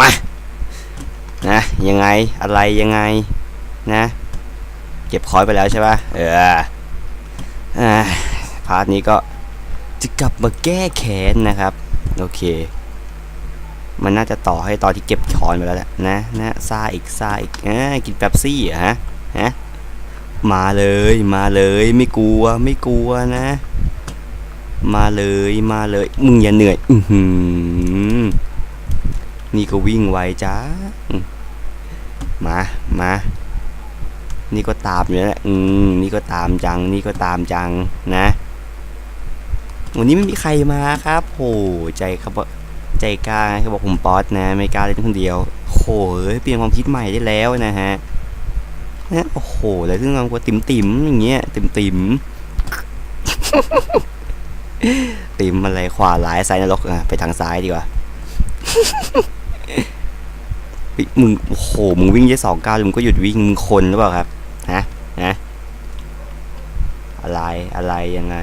มานะยังไงอะไรยังไงนะเก็บคอยไปแล้วใช่ปะเออพาร์ทนี้ก็จะกลับมาแก้แค้นนะครับ โอเค มันน่าจะต่อให้ตอนที่เก็บคอนไปแล้วแหละนะนะซาอีกซาอีกอ่ากินแป๊บซี่เหรอฮะฮะมาเลยมาเลยไม่กลัวไม่กลัวนะ มาเลยมาเลย มึงอย่าเหนื่อย อือหือ นี่ก็วิ่งไวจ้ามา มา นี่ก็ตามอยู่แล้วแหละอืม นี่ก็ตามจัง นี่ก็ตามจังนะ วันนี้ไม่มีใครมาครับโหใจเขาบอกใจกล้าเขาบอกผมป๊อตนะ ไม่กล้าเล่นคนเดียวโหเอ้ยเปลี่ยนความคิดใหม่ได้แล้วนะฮะนะโอ้โหแล้วซึ่งเราก็ติ่มติ่มอย่างเงี้ย ติ่มติ่มติ่มอะไรขวาร้ายซ้ายนรกอะไปทางซ้ายดีกว่า ฮ้ยมึงโอ้โหมึงวิ่งได้สองก้าวมึงก็หยุดวิ่งมึงคนหรือเปล่าครับฮะฮะอะไรอะไรยังไง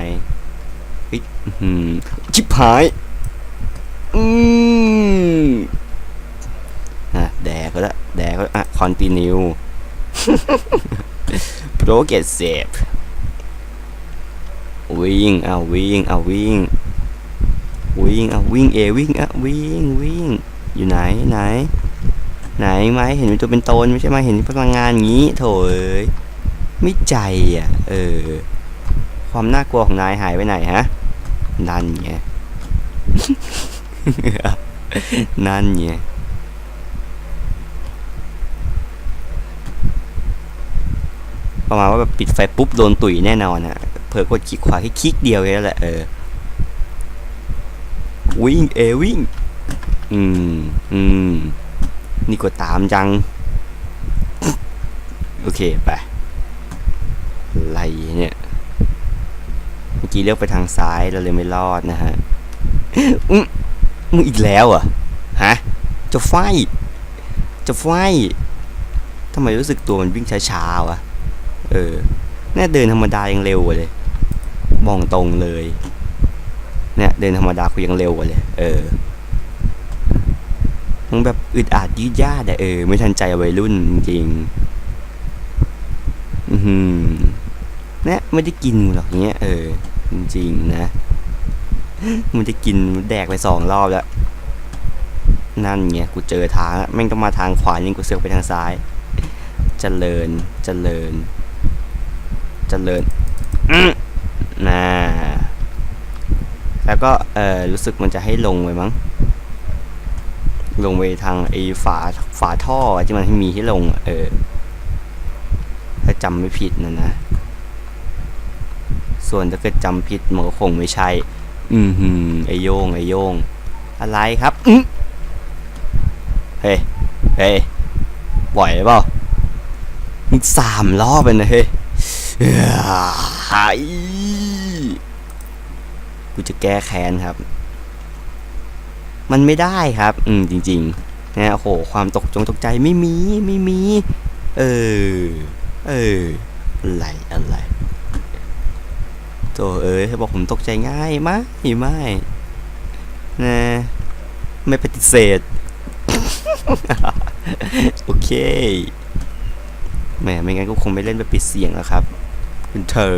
เฮ้ยอื้อหือชิบหายอืมอะแดกก็แล้วแดกก็อะคอนติเนียโปรเกตเซฟวิ่งเอาวิ่งเอาวิ่งวิ่งเอาวิ่งเอวิ่งอะวิ่งวิ่งอยู่ไหนไหน ไหนไหมเห็นเป็นตัวเป็นตนไม่ใช่ไหมาเห็นพลังงานอย่างนี้โถเอ้ยไม่ใจอะ เออ ความน่ากลัวของนายหายไปไหนฮะ นั่นไง นั่นไงประมาณว่าแบบปิดไฟปุ๊บโดนตุ๋ยแน่นอนอะเผื่อกดคลิกขวาแค่คลิกเดียวแค่นั้นแหละเออ วิ่งเอวิ่ง อืม อืม นี่ก็ตามจัง โอเคไปไรเนี่ย เมื่อกี้เลือกไปทางซ้ายเราเลยไม่รอดนะฮะอืมึงอีกแล้วอะฮะ จะไฟ จะไฟทำไมรู้สึกตัวมันวิ่งช้าๆวะ เออ แน่เดินธรรมดายังเร็วกว่าเลย มองตรงเลย เนี่ยเดินธรรมดากูยังเร็วกว่าเลย เออ มันแบบอึดอัดยืดยาดอะเออ ไม่ทันใจวัยรุ่นจริงอือหือเนี่ยไม่ได้กินหรอกเนี้ย เออ จริงๆนะ มันจะกินแดกไปสองรอบแล้ว นั่นไงกูเจอทางแล้วแม่งต้องมาทางขวายิงกูเสือกไปทางซ้ายเจริญเจริญเจริญน่าแล้วก็เออรู้สึกมันจะให้ลงไปมั้ง ลงไปทางไอ้ฝาฝาท่อที่มันมีให้ลง เออ ถ้าจำไม่ผิดนะนะ ส่วนถ้าเกิดจำผิดมันก็คงไม่ใช่ อืมหืมไอโยงไอโยง อะไรครับอืเฮ้ เฮ้ปล่อยเปล่ามึงสามรอบเลยนะเฮ้ยเอ้ยกูจะแก้แค้นครับ มันไม่ได้ครับ อืมจริงๆนะโอ้โหความตกจงตกใจไม่มีไม่มี เออ เอออะไรอะไรโตเอ้ยบอกผมตกใจง่ายมากไม่นะไม่ปฏิเสธ โอเคแหมไม่งั้นก็คงไม่เล่นแบบปิดเสียงแล้วครับ คุณเธอ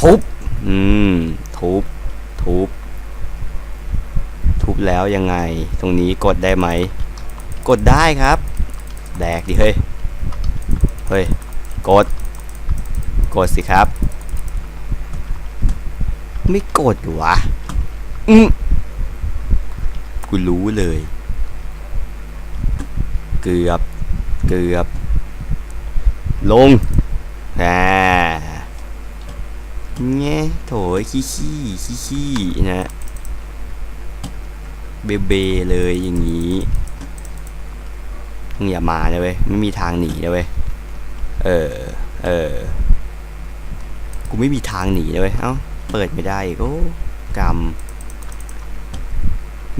ทุบ อืม ทุบ ทุบทุบ แล้วยังไง ตรงนี้กดได้ไหม กดได้ครับ แดกดิเฮ้ย เฮ้ย กด กดสิครับ ไม่กดวะอืมกูรู้เลย เกือบ เกือบ ลงอ่าเงี้ยโถขี้ขี้ขี้ขี้นะ เบเบเลยอย่างนี้มึงอย่ามาเลยเว้ยไม่มีทางหนีเลยเว้ยเออเออกูไม่มีทางหนีเลยเว้ยเอ้าเปิดไม่ได้กโอ้กรรม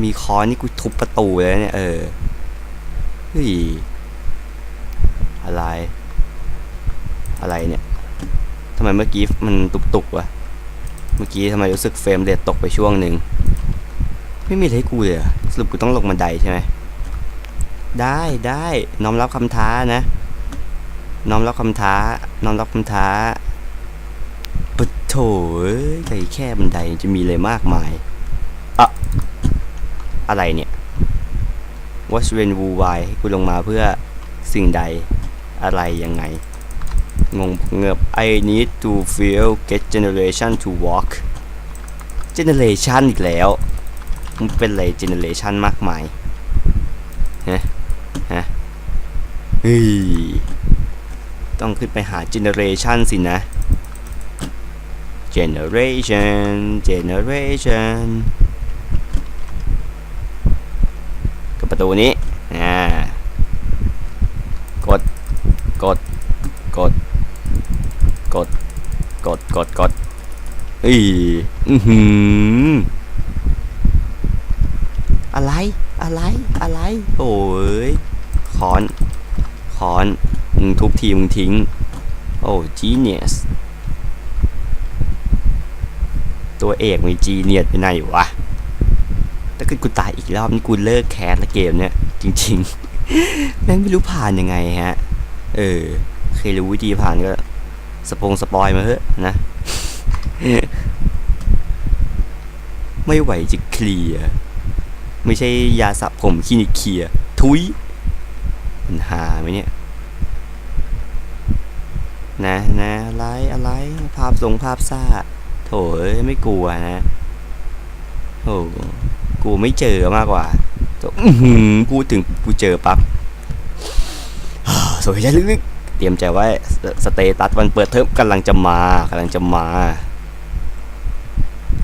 มีคอนนี่กูทุบประตูเลยเนี่ย เออเฮ้ยอะไร อะไรเนี่ยทำไมเมื่อกี้มันตุกๆวะเมื่อกี้ทำไมรู้สึกเฟรมเรทตกไปช่วงหนึ่ง ไม่มีอะไรให้กูเลยสรุปกูต้องลงบันไดใช่ไหมได้ได้น้อมรับคำท้านะน้อมรับคำท้าน้อมรับคำท้าปะโถเอ้ยไอ้แค่บันไดจะมีอะไรมากมายอะอะไรเนี่ย Watch when wu why ให้กูลงมาเพื่อสิ่งใดอะไรยังไง งงเงือบ I need to feel get generation to walk generation อีกแล้ว มันเป็นอะไร generation มากมายฮะฮะเฮ้ยต้องขึ้นไปหา generation สินะ generation generation กับประตูนี้อ่ากด กด กด กด กด กด กดอ้ยอือหือ อะไร อะไร อะไร โอ้ยคอนคอนมึงทุบทีมึงทิ้ง โอ้ genius ตัวเอกมี genius ไปไหนวะ ถ้าเกิดกูตายอีกรอบนี่กูเลิกแคสละเกมเนี่ย จริง ๆ แม่งไม่รู้ผ่านยังไงฮะ เออ เคยรู้วิธีผ่านก็สปงสปอยมาเถอะนะ ไม่ไหวจะเคลียร์ ไม่ใช่ยาสระผมคลินิกเคลียทุยมันหาไหมเนี่ย นะนะอะไรอะไรภาพทรงภาพซ่าโถเอ้ยไม่กลัวนะโอ้กูไม่เจอมากกว่าโถอื้อหือพูดถึงกูเจอปั๊บสวยใจลึกๆเตรียมใจไว้สสเตตัสวันเปิดเทอมกำลังจะมากำลังจะมา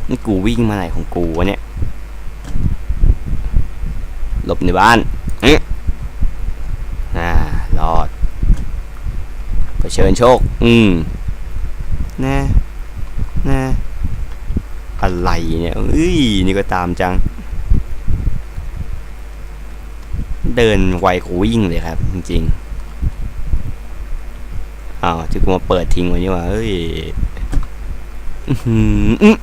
นี่กูวิ่งมาไหนของกูวะเนี่ย หลบในบ้านอื้ออ่ารอดเผชิญโชค อืมนะนะอะไรเนี่ยเอ้ย นี่ก็ตามจัง เดินไวกว่าวิ่งเลยครับ จริงๆอ้าวที่กูมาเปิดทิ้งไว้นี่หว่าเฮ้ยอื้อหืออื้อ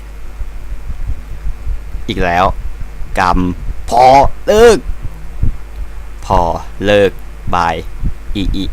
อีกแล้ว กรรม พอเลิก พอเลิกบายอีอี